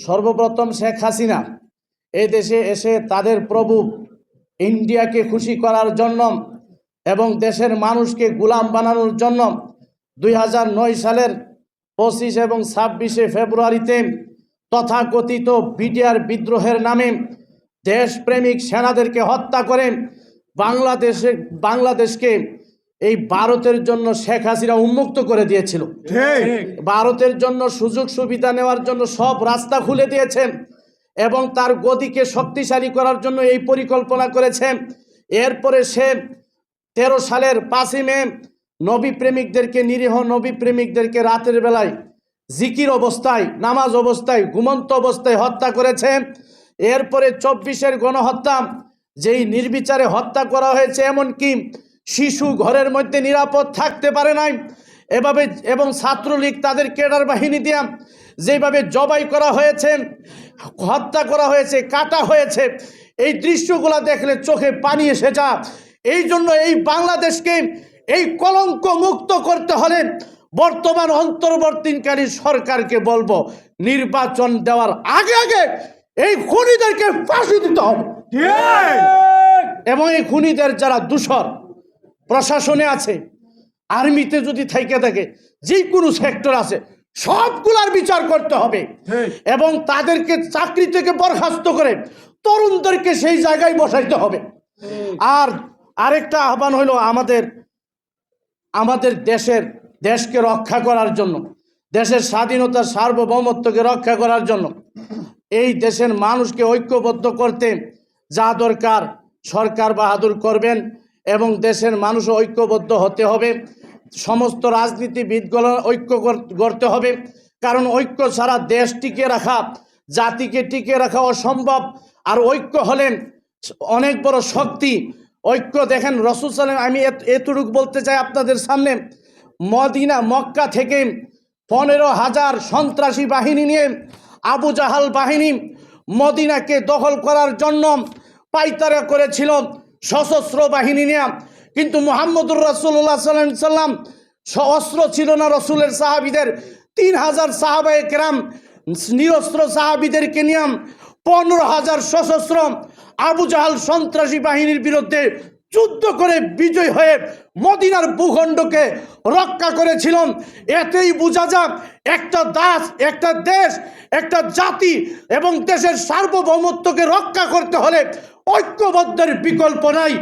সর্বপ্রথম শেখ হাসিনা এই দেশে এসে তাদের প্রভু ইন্ডিয়াকে খুশি করার জন্য এবং দেশের মানুষকে গোলাম বানানোর জন্য দুই হাজার নয় সালের পঁচিশ এবং ছাব্বিশে ফেব্রুয়ারিতে তথাকথিত বিডিআর বিদ্রোহের নামে দেশপ্রেমিক সেনাদেরকে হত্যা করে বাংলাদেশে বাংলাদেশকে এই ভারতের জন্য শেখ হাসিনা উন্মুক্ত করে দিয়েছিল। ভারতের জন্য সুযোগ সুবিধা নেওয়ার জন্য সব রাস্তা খুলে দিয়েছেন এবং তার গদিকে শক্তিশালী করার জন্য এই পরিকল্পনা করেছেন। এরপরে সে তেরো সালের পাঁচই মে নবী প্রেমিকদেরকে নিরীহ নবী প্রেমিকদেরকে রাতের বেলায় জিকির অবস্থায় নামাজ অবস্থায় ঘুমন্ত অবস্থায় হত্যা করেছে। এরপরে চব্বিশের গণহত্যা যেই নির্বিচারে হত্যা করা হয়েছে এমনকি শিশু ঘরের মধ্যে নিরাপদ থাকতে পারে নাই। এভাবে এবং ছাত্রলীগ তাদের কেডার বাহিনী দিয়া যেভাবে জবাই করা হয়েছে হত্যা করা হয়েছে কাটা হয়েছে এই দৃশ্যগুলো দেখলে চোখে পানি এসে যা এই জন্য এই বাংলাদেশকে এই কলঙ্ক মুক্ত করতে হলে বর্তমান অন্তর্বর্তীকারী সরকারকে বলব নির্বাচন দেওয়ার আগে আগে এই খুনিদেরকে ফাঁসি দিতে হবে। ঠিক। এবং এই খুনিদের যারা দূষর প্রশাসনে আছে আর্মিতে যদি থেকে থাকে যে কোনো সেক্টর আছে সবগুলার বিচার করতে হবে। এবং তাদেরকে চাকরি থেকে বরখাস্ত করে তরুণদেরকে সেই জায়গায় বসাইতে হবে। আর আরেকটা আহ্বান হলো আমাদের আমাদের দেশের দেশকে রক্ষা করার জন্য দেশের স্বাধীনতা সার্বভৌমত্বকে রক্ষা করার জন্য। এই দেশের মানুষকে ঐক্যবদ্ধ করতে যা দরকার সরকার বাহাদুর করবেন এবং দেশের মানুষ ঐক্যবদ্ধ হতে হবে। সমস্ত রাজনীতিবিদগুলো ঐক্য কর- করতে হবে। কারণ ঐক্য ছাড়া দেশ টিকে রাখা, জাতিকে টিকে রাখা অসম্ভব। আর ঐক্য হলেন অনেক বড় শক্তি। ঐক্য দেখেন, রসুল সালেম আমি এত- এতটুকু বলতে চাই আপনাদের সামনে। মদিনা, মক্কা থেকে পনেরো হাজার সন্ত্রাসী বাহিনী নিয়ে আবু জাহাল বাহিনী মদিনাকে দখল করার জন্য পাইতারা করেছিল। সশস্ত্র বাহিনী নিয়ে। কিন্তু মোহাম্মদুর রাসুল্লাহ সাল্লাম অস্ত্র ছিল না রসুলের সাহাবিদের। তিন হাজার সাহাবায় কেরাম নিরস্ত্র সাহাবিদেরকে নিয়ে পনেরো হাজার সশস্ত্র আবু জাহাল সন্ত্রাসী বাহিনীর বিরুদ্ধে যুদ্ধ করে বিজয় হয়ে মদিনার ভূখণ্ডকে রক্ষা করেছিলেন। এতেই বোঝা যাক একটা দাস, একটা দেশ, একটা জাতি এবং দেশের সার্বভৌমত্বকে রক্ষা করতে হলে ঐক্যবদ্ধের বিকল্প নাই।